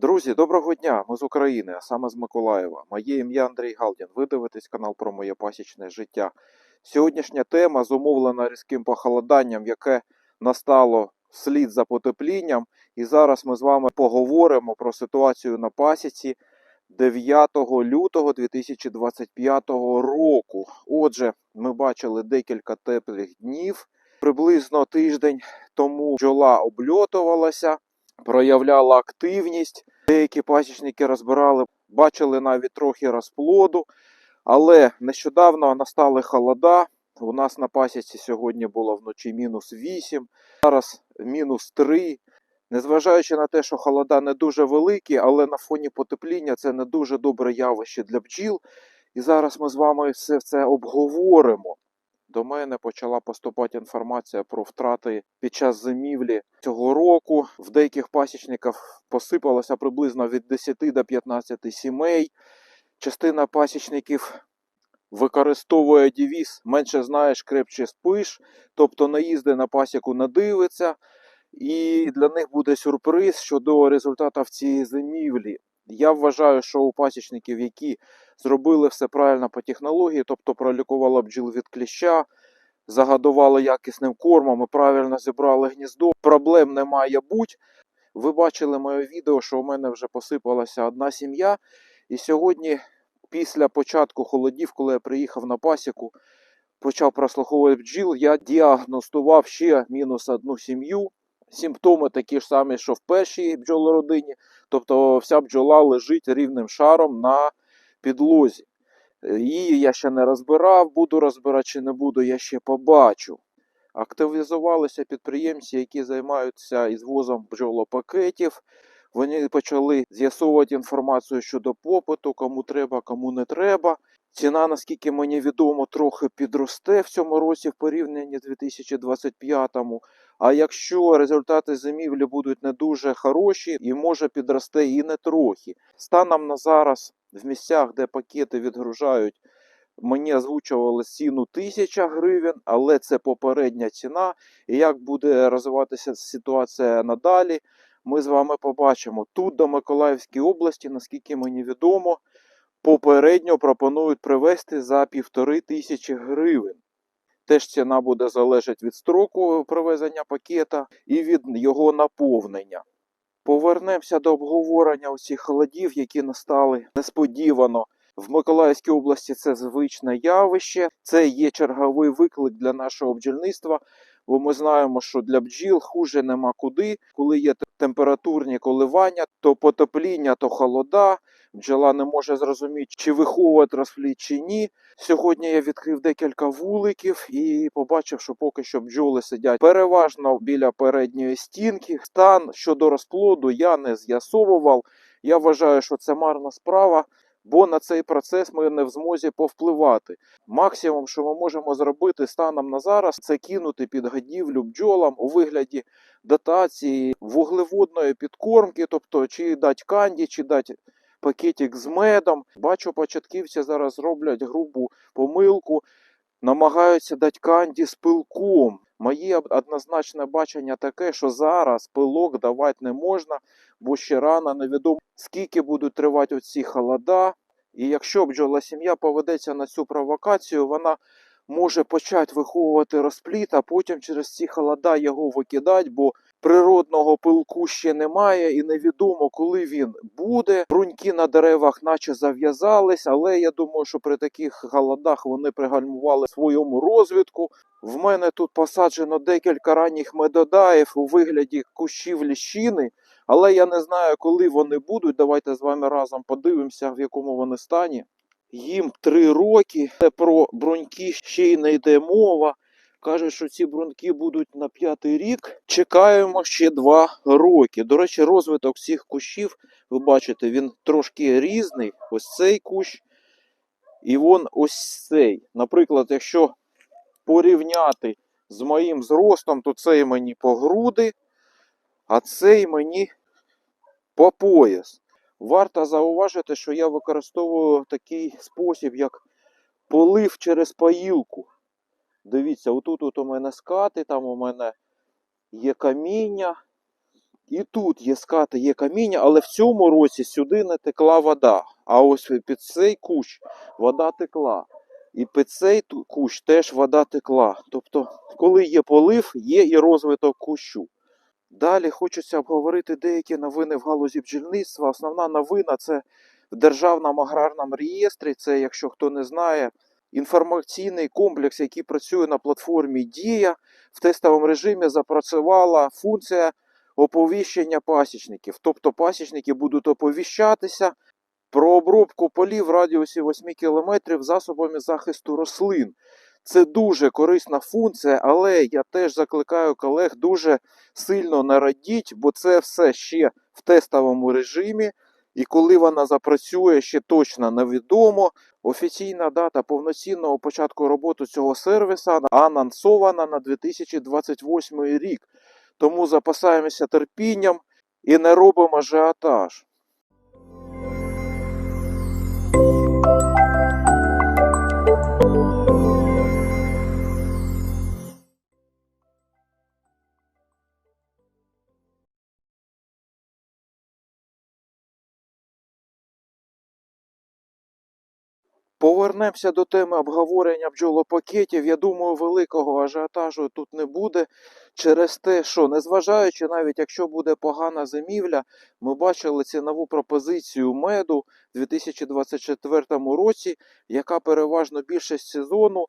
Друзі, доброго дня! Ми з України, а саме з Миколаєва. Моє ім'я Андрій Галдін. Ви дивитесь канал про моє пасічне життя. Сьогоднішня тема зумовлена різким похолоданням, яке настало вслід за потеплінням. І зараз ми з вами поговоримо про ситуацію на пасіці 9 лютого 2025 року. Отже, ми бачили декілька теплих днів. Приблизно тиждень тому бджола обльотувалася, проявляла активність. Деякі пасічники розбирали, бачили навіть трохи розплоду. Але нещодавно настали холода. У нас на пасіці сьогодні було вночі мінус 8, зараз мінус 3. Незважаючи на те, що холода не дуже великі, але на фоні потепління це не дуже добре явище для бджіл. І зараз ми з вами все це обговоримо. До мене почала поступати інформація про втрати під час зимівлі цього року. В деяких пасічників посипалося приблизно від 10 до 15 сімей. Частина пасічників використовує девіз менше знаєш, крепче спиш, тобто не їзди на пасіку, не дивиться. І для них буде сюрприз щодо результатів цієї зимівлі. Я вважаю, що у пасічників, які зробили все правильно по технології, тобто пролікували бджіл від кліща, загадували якісним кормом і правильно зібрали гніздо, проблем не має бути. Ви бачили моє відео, що у мене вже посипалася одна сім'я. І сьогодні, після початку холодів, коли я приїхав на пасіку, почав прослуховувати бджіл, я діагностував ще мінус одну сім'ю. Симптоми такі ж самі, що в першій бджолородині. Тобто вся бджола лежить рівним шаром на підлозі. Її я ще не розбирав, буду розбирати чи не буду, я ще побачу. Активізувалися підприємці, які займаються ізвозом бджолопакетів. Вони почали з'ясовувати інформацію щодо попиту, кому треба, кому не треба. Ціна, наскільки мені відомо, трохи підросте в цьому році в порівнянні з 2025 А якщо результати зимівлі будуть не дуже хороші, і може підросте і не трохи. Станом на зараз в місцях, де пакети відгружають, мені озвучували ціну 1000 гривень, але це попередня ціна. І як буде розвиватися ситуація надалі, ми з вами побачимо. Тут до Миколаївської області, наскільки мені відомо, попередньо пропонують привезти за півтори тисячі гривень. Теж ціна буде залежати від строку привезення пакета і від його наповнення. Повернемося до обговорення усіх холодів, які настали несподівано. В Миколаївській області це звичне явище, це є черговий виклик для нашого бджільництва, бо ми знаємо, що для бджіл хуже нема куди. Коли є температурні коливання, то потепління, то холода. Бджола не може зрозуміти, чи виховувати розплід, чи ні. Сьогодні я відкрив декілька вуликів і побачив, що поки що бджоли сидять переважно біля передньої стінки. Стан щодо розплоду я не з'ясовував. Я вважаю, що це марна справа, бо на цей процес ми не в змозі повпливати. Максимум, що ми можемо зробити станом на зараз, це кинути під годівлю бджолам у вигляді дотації вуглеводної підкормки, тобто чи дати канді, чи дати пакетик з медом. Бачу, початківці зараз роблять грубу помилку, намагаються дати канді з пилком. Моє однозначне бачення таке, що зараз пилок давати не можна, бо ще рано невідомо, скільки будуть тривати оці холода. І якщо бджола сім'я поведеться на цю провокацію, вона може почати виховувати розпліт, а потім через ці холода його викидати, бо природного пилку ще немає, і невідомо, коли він буде. Бруньки на деревах, наче зав'язались, але я думаю, що при таких холодах вони пригальмували своєму розвитку. В мене тут посаджено декілька ранніх медодаїв у вигляді кущів ліщини, але я не знаю, коли вони будуть. Давайте з вами разом подивимося, в якому вони стані. Їм три роки. Про бруньки ще й не йде мова. Каже, що ці бруньки будуть на п'ятий рік. Чекаємо ще два роки. До речі, розвиток цих кущів, ви бачите, він трошки різний. Ось цей кущ. І вон ось цей. Наприклад, якщо порівняти з моїм зростом, то цей мені по груди, а цей мені по пояс. Варто зауважити, що я використовую такий спосіб, як полив через паїлку. Дивіться, отут от у мене скати, там у мене є каміння. І тут є скати, є каміння, але в цьому році сюди не текла вода. А ось під цей кущ вода текла. І під цей кущ теж вода текла. Тобто, коли є полив, є і розвиток кущу. Далі хочеться обговорити деякі новини в галузі бджільництва. Основна новина це в Державному аграрному реєстрі. Це, якщо хто не знає, інформаційний комплекс, який працює на платформі Дія. В тестовому режимі запрацювала функція оповіщення пасічників. Тобто пасічники будуть оповіщатися про обробку полів в радіусі 8 км засобами захисту рослин. Це дуже корисна функція, але я теж закликаю колег дуже сильно не радіть, бо це все ще в тестовому режимі. І коли вона запрацює, ще точно невідомо. Офіційна дата повноцінного початку роботи цього сервіса анонсована на 2028 рік. Тому запасаємося терпінням і не робимо ажіотаж. Повернемося до теми обговорення бджолопакетів. Я думаю, великого ажіотажу тут не буде через те, що незважаючи, навіть якщо буде погана зимівля, ми бачили цінову пропозицію меду в 2024 році, яка переважно більшість сезону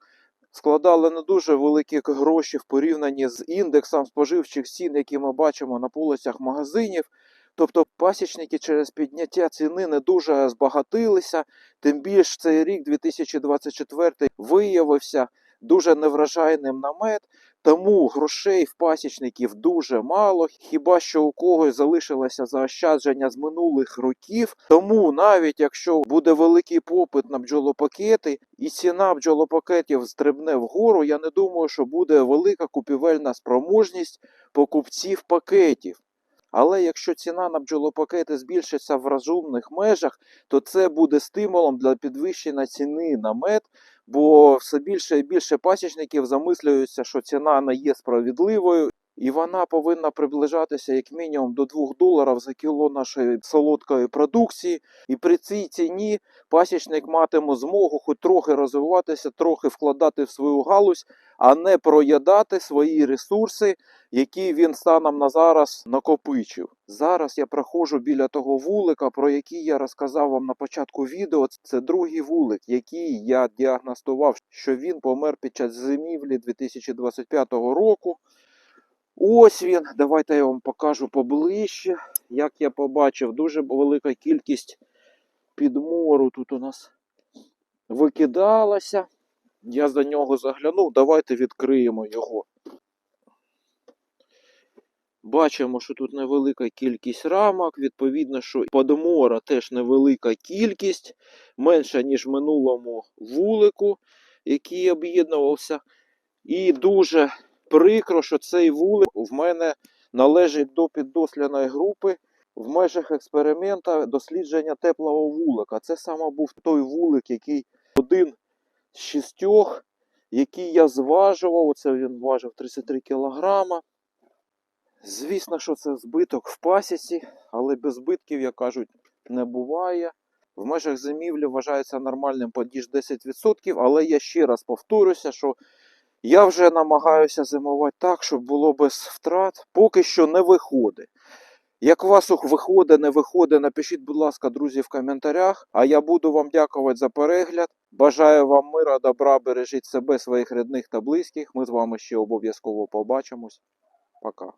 складала не дуже великі гроші в порівнянні з індексом споживчих цін, які ми бачимо на полицях магазинів. Тобто пасічники через підняття ціни не дуже збагатилися. Тим більш цей рік, 2024, виявився дуже невражайним на мед, тому грошей в пасічників дуже мало. Хіба що у когось залишилося заощадження з минулих років. Тому навіть якщо буде великий попит на бджолопакети і ціна бджолопакетів стрибне вгору, я не думаю, що буде велика купівельна спроможність покупців пакетів. Але якщо ціна на бджолопакети збільшиться в розумних межах, то це буде стимулом для підвищення ціни на мед, бо все більше і більше пасічників замислюються, що ціна не є справедливою, і вона повинна приближатися як мінімум до 2 доларів за кіло нашої солодкої продукції. І при цій ціні пасічник матиме змогу хоч трохи розвиватися, трохи вкладати в свою галузь, а не проїдати свої ресурси, які він станом на зараз накопичив. Зараз я проходжу біля того вулика, про який я розказав вам на початку відео. Це другий вулик, який я діагностував, що він помер під час зимівлі 2025 року. Ось він. Давайте я вам покажу поближче. Як я побачив, дуже велика кількість підмору тут у нас викидалася. Я за нього заглянув. Давайте відкриємо його. Бачимо, що тут невелика кількість рамок. Відповідно, що подмора теж невелика кількість, менша, ніж минулому вулику, який об'єднувався. І дуже прикро, що цей вулик в мене належить до піддослідної групи в межах експеримента дослідження теплого вулика. Це саме був той вулик, який один з шістьох, який я зважував. Оце він важив 33 кілограма. Звісно, що це збиток в пасіці, але без збитків, як кажуть, не буває. В межах зимівлі вважається нормальним подіж 10%, але я ще раз повторюся, що я вже намагаюся зимувати так, щоб було без втрат. Поки що не виходить. Як у вас виходить, не виходить, напишіть, будь ласка, друзі, в коментарях. А я буду вам дякувати за перегляд. Бажаю вам мира, добра, бережіть себе, своїх рідних та близьких. Ми з вами ще обов'язково побачимось. Пока.